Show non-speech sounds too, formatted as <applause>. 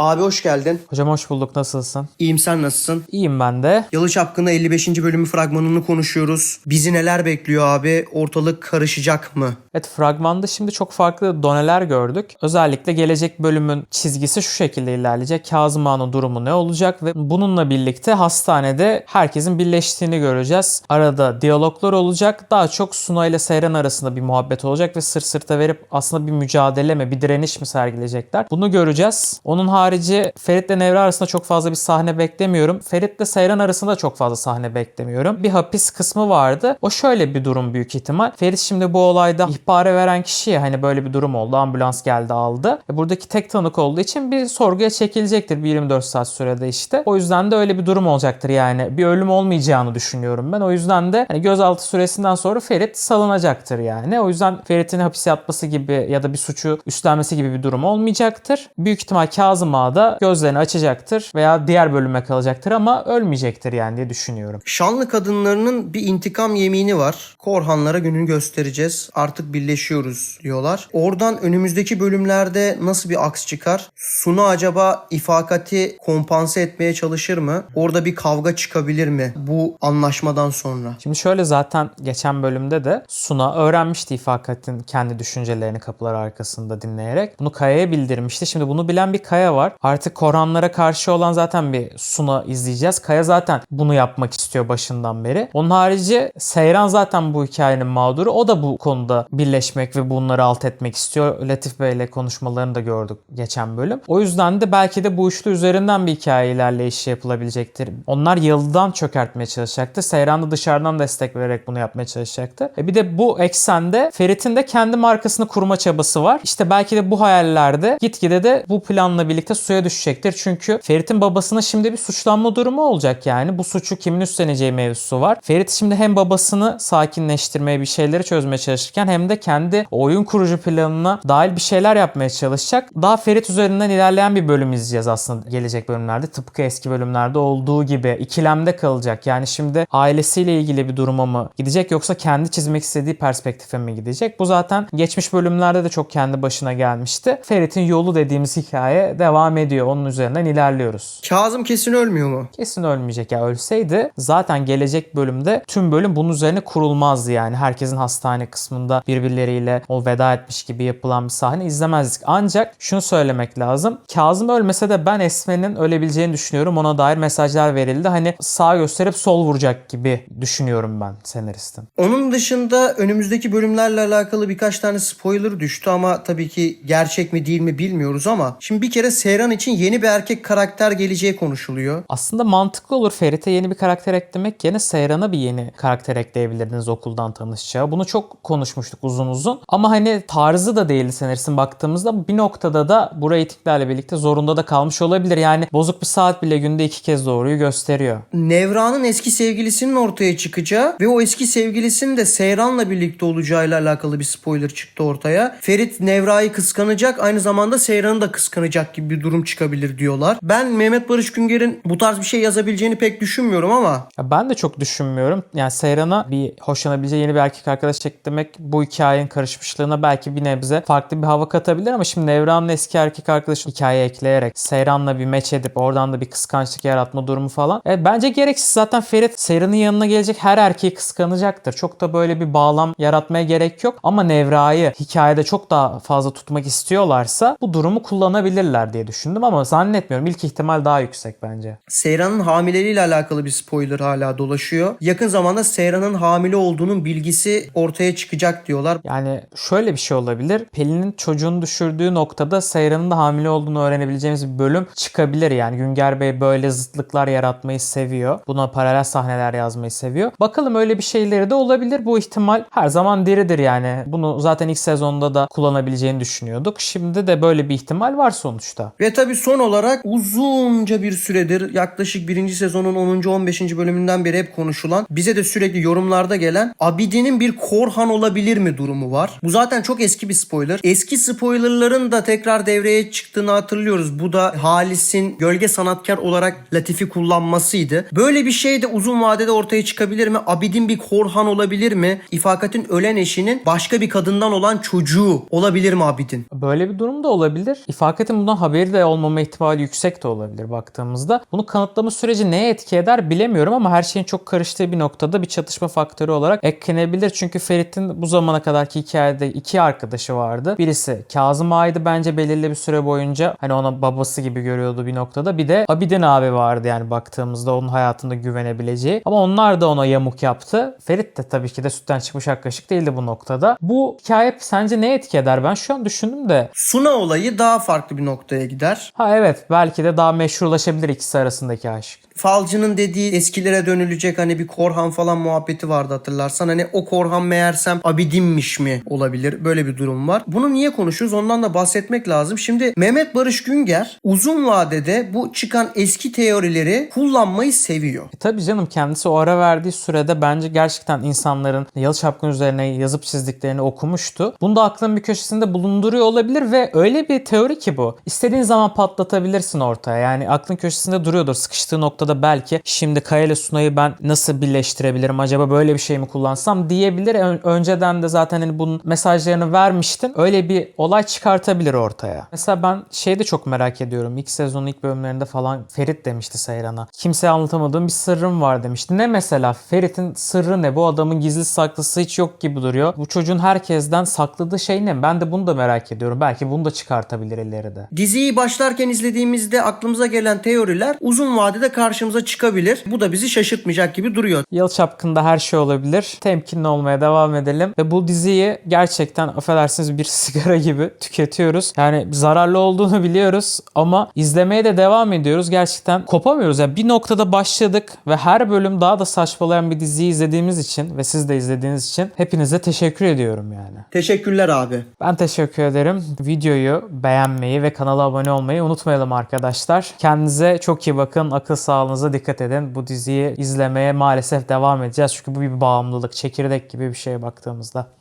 Abi hoş geldin. Hocam hoş bulduk. Nasılsın? İyiyim sen nasılsın? İyiyim ben de. Yalı Çapkını 55. bölümü fragmanını konuşuyoruz. Bizi neler bekliyor abi? Ortalık karışacak mı? Evet fragmanda şimdi çok farklı doneler gördük. Özellikle gelecek bölümün çizgisi şu şekilde ilerleyecek. Kazım Ağa'nın durumu ne olacak ve bununla birlikte hastanede herkesin birleştiğini göreceğiz. Arada diyaloglar olacak. Daha çok Suna ile Seyran arasında bir muhabbet olacak ve sırt sırta verip aslında bir mücadele mi, bir direniş mi sergileyecekler? Bunu göreceğiz. Onun harici Ferit ile Nevra arasında çok fazla bir sahne beklemiyorum. Ferit ile Seyran arasında çok fazla sahne beklemiyorum. Bir hapis kısmı vardı. O şöyle bir durum büyük ihtimal. Ferit şimdi bu olayda ihbarı veren kişiye hani böyle bir durum oldu. Ambulans geldi aldı. E buradaki tek tanık olduğu için bir sorguya çekilecektir bir 24 saat sürede işte. O yüzden de öyle bir durum olacaktır yani. Bir ölüm olmayacağını düşünüyorum ben. O yüzden de hani gözaltı süresinden sonra Ferit salınacaktır yani. O yüzden Ferit'in hapise yatması gibi ya da bir suçu üstlenmesi gibi bir durum olmayacaktır. Büyük ihtimal Kazım Ağa da gözlerini açacaktır veya diğer bölüme kalacaktır ama ölmeyecektir yani diye düşünüyorum. Şanlı kadınlarının bir intikam yemini var. Korhanlara gününü göstereceğiz. Artık birleşiyoruz diyorlar. Oradan önümüzdeki bölümlerde nasıl bir aks çıkar? Suna acaba ifakati kompanse etmeye çalışır mı? Orada bir kavga çıkabilir mi? Bu anlaşmadan sonra. Şimdi şöyle zaten geçen bölümde de Suna öğrenmişti İfakat'in kendi düşüncelerini kapılar arkasında dinleyerek. Bunu Kaya'ya bildirmişti. Şimdi bunu bilen bir Kaya var. Artık Korhanlara karşı olan zaten bir Suna izleyeceğiz. Kaya zaten bunu yapmak istiyor başından beri. Onun harici Seyran zaten bu hikayenin mağduru. O da bu konuda birleşmek ve bunları alt etmek istiyor. Latif Bey ile konuşmalarını da gördük geçen bölüm. O yüzden de belki de bu üçlü üzerinden bir hikaye ilerleyişi yapılabilecektir. Onlar yıldan çökertmeye çalışacaktı. Seyran da dışarıdan destek vererek bunu yapmaya çalışacaktı. E bir de bu eksende Ferit'in de kendi markasını kurma çabası var. İşte belki de bu hayallerde gitgide de bu planla birlikte suya düşecektir. Çünkü Ferit'in babasına şimdi bir suçlanma durumu olacak yani. Bu suçu kimin üstleneceği mevzusu var. Ferit şimdi hem babasını sakinleştirmeye bir şeyleri çözmeye çalışırken hem de kendi oyun kurucu planına dahil bir şeyler yapmaya çalışacak. Daha Ferit üzerinden ilerleyen bir bölüm izleyeceğiz aslında gelecek bölümlerde. Tıpkı eski bölümlerde olduğu gibi ikilemde kalacak. Yani şimdi ailesiyle ilgili bir duruma mı gidecek yoksa kendi çizmek istediği perspektife mi gidecek? Bu zaten geçmiş bölümlerde de çok kendi başına gelmişti. Ferit'in yolu dediğimiz hikaye devam ediyor. Onun üzerinden ilerliyoruz. Kazım kesin ölmüyor mu? Kesin ölmeyecek ya ölseydi zaten gelecek bölümde tüm bölüm bunun üzerine kurulmazdı yani. Herkesin hastane kısmında birbirleriyle o veda etmiş gibi yapılan bir sahne izlemezdik. Ancak şunu söylemek lazım. Kazım ölmese de ben Esme'nin ölebileceğini düşünüyorum. Ona dair mesajlar verildi. Hani sağ gösterip sol vuracak gibi düşünüyorum ben senaristin. Onun dışında önümüzdeki bölümlerle alakalı birkaç tane spoiler düştü ama tabii ki gerçek mi değil mi bilmiyoruz ama şimdi bir kere Seyran için yeni bir erkek karakter geleceği konuşuluyor. Aslında mantıklı olur Ferit'e yeni bir karakter eklemek yerine Seyran'a bir yeni karakter ekleyebilirdiniz okuldan tanışacağı. Bunu çok konuşmuştuk uzun uzun. Ama hani tarzı da değildi senaristin baktığımızda bir noktada da bu reytinglerle birlikte zorunda da kalmış olabilir. Yani bozuk bir saat bile günde iki kez doğruyu gösteriyor. Nevra'nın eski sevgilisinin ortaya çıkacağı ve o eski sevgilisinin de Seyran'la birlikte olacağıyla alakalı bir spoiler çıktı ortaya. Ferit Nevra'yı kıskanacak aynı zamanda Seyran'ı da kıskanacak gibi bir durum çıkabilir diyorlar. Ben Mehmet Barış Günger'in bu tarz bir şey yazabileceğini pek düşünmüyorum ama Ya ben de çok düşünmüyorum. Yani Seyran'a bir hoşlanabileceği yeni bir erkek arkadaş eklemek bu hikayenin karışmışlığına belki bir nebze farklı bir hava katabilir ama şimdi Nevran'ın eski erkek arkadaşı hikaye ekleyerek Seyran'la bir meç edip oradan da bir kıskançlık yaratma durumu falan. Evet, bence gereksiz. Zaten Ferit Seyran'ın yanına gelecek her erkeği kıskanacaktır. Çok da böyle bir bağlam yaratmaya gerek yok. Ama Nevra'yı hikayede çok daha fazla tutmak istiyorlarsa bu durumu kullanabilirler diye düşündüm ama zannetmiyorum. İlk ihtimal daha yüksek bence. Seyran'ın hamileliğiyle alakalı bir spoiler hala dolaşıyor. Yakın zamanda Seyran'ın hamile olduğunun bilgisi ortaya çıkacak diyorlar. Yani şöyle bir şey olabilir. Pelin'in çocuğunu düşürdüğü noktada Seyran'ın da hamile olduğunu öğrenebileceğimiz bir bölüm çıkabilir. Yani Günger Bey böyle zıtlıklar yaratmayı seviyor. Buna paralel sahneler yazmayı seviyor. Bakalım öyle bir şeyleri de olabilir. Bu ihtimal her zaman diridir yani. Bunu zaten ilk sezonda da kullanabileceğini düşünüyorduk. Şimdi de böyle bir ihtimal var sonuçta. Ve tabii son olarak uzunca bir süredir yaklaşık birinci sezonun 10. 15. bölümünden beri hep konuşulan bize de sürekli yorumlarda gelen Abidin'in bir Korhan olabilir mi durumu var. Bu zaten çok eski bir spoiler. Eski spoilerların da tekrar devreye çıktığını hatırlıyoruz. Bu da Halis'in gölge sanatkar olarak Latif'i kullanmasıydı. Böyle bir şey de uzun vadede ortaya çıkabilir mi? Abidin bir Korhan olabilir mi? İfakat'in ölen eşinin başka bir kadından olan çocuğu olabilir mi Abidin? Böyle bir durum da olabilir. İfaket'in bundan haberi gerçeği de olmama ihtimali yüksek de olabilir baktığımızda. Bunu kanıtlama süreci neye etki eder bilemiyorum ama her şeyin çok karıştığı bir noktada bir çatışma faktörü olarak eklenebilir. Çünkü Ferit'in bu zamana kadarki hikayede iki arkadaşı vardı. Birisi Kazım Ağa'ydı bence belirli bir süre boyunca. Hani ona babası gibi görüyordu bir noktada. Bir de Abidin abi vardı yani baktığımızda onun hayatında güvenebileceği. Ama onlar da ona yamuk yaptı. Ferit de tabii ki de sütten çıkmış ak değildi bu noktada. Bu hikaye sence ne etki eder? Ben şu an düşündüm de. Suna olayı daha farklı bir noktaya gider. Ha evet belki de daha meşrulaşabilir ikisi arasındaki aşk. Falcının dediği eskilere dönülecek hani bir Korhan falan muhabbeti vardı hatırlarsan. Hani o Korhan meğersem Abidin'miş mi olabilir? Böyle bir durum var. Bunu niye konuşuyoruz? Ondan da bahsetmek lazım. Şimdi Mehmet Barış Günger uzun vadede bu çıkan eski teorileri kullanmayı seviyor. E tabii canım kendisi o ara verdiği sürede bence gerçekten insanların Yalı Çapkın üzerine yazıp çizdiklerini okumuştu. Bunu da aklın bir köşesinde bulunduruyor olabilir ve öyle bir teori ki bu. İstediğin zaman patlatabilirsin ortaya. Yani aklın köşesinde duruyordur. Sıkıştığı noktada belki şimdi Kaya ile Sunay'ı ben nasıl birleştirebilirim? Acaba böyle bir şey mi kullansam diyebilir. Ön- önceden de zaten hani bunun mesajlarını vermiştim. Öyle bir olay çıkartabilir ortaya. Mesela ben şeyi de çok merak ediyorum. İlk sezonun ilk bölümlerinde falan Ferit demişti Seyran'a. Kimseye anlatamadığım bir sırrım var demişti. Ne mesela? Ferit'in sırrı ne? Bu adamın gizli saklısı hiç yok gibi duruyor. Bu çocuğun herkesten sakladığı şey ne? Ben de bunu da merak ediyorum. Belki bunu da çıkartabilir ileride. Diziyi başlarken izlediğimizde aklımıza gelen teoriler uzun vadede karşımıza çıkabilir. Bu da bizi şaşırtmayacak gibi duruyor. Yalı Çapkın'da her şey olabilir. Temkinli olmaya devam edelim. Ve bu diziyi gerçekten affedersiniz bir <laughs> sigara gibi tüketiyoruz. Yani zararlı olduğunu biliyoruz ama izlemeye de devam ediyoruz. Gerçekten kopamıyoruz. Yani bir noktada başladık ve her bölüm daha da saçmalayan bir diziyi izlediğimiz için ve siz de izlediğiniz için hepinize teşekkür ediyorum yani. Teşekkürler abi. Ben teşekkür ederim. Videoyu beğenmeyi ve kanala abone olmayı unutmayalım arkadaşlar. Kendinize çok iyi bakın. Akıl sağlığınıza dikkat edin. Bu diziyi izlemeye maalesef devam edeceğiz. Çünkü bu bir bağımlılık. Çekirdek gibi bir şeye baktığımızda.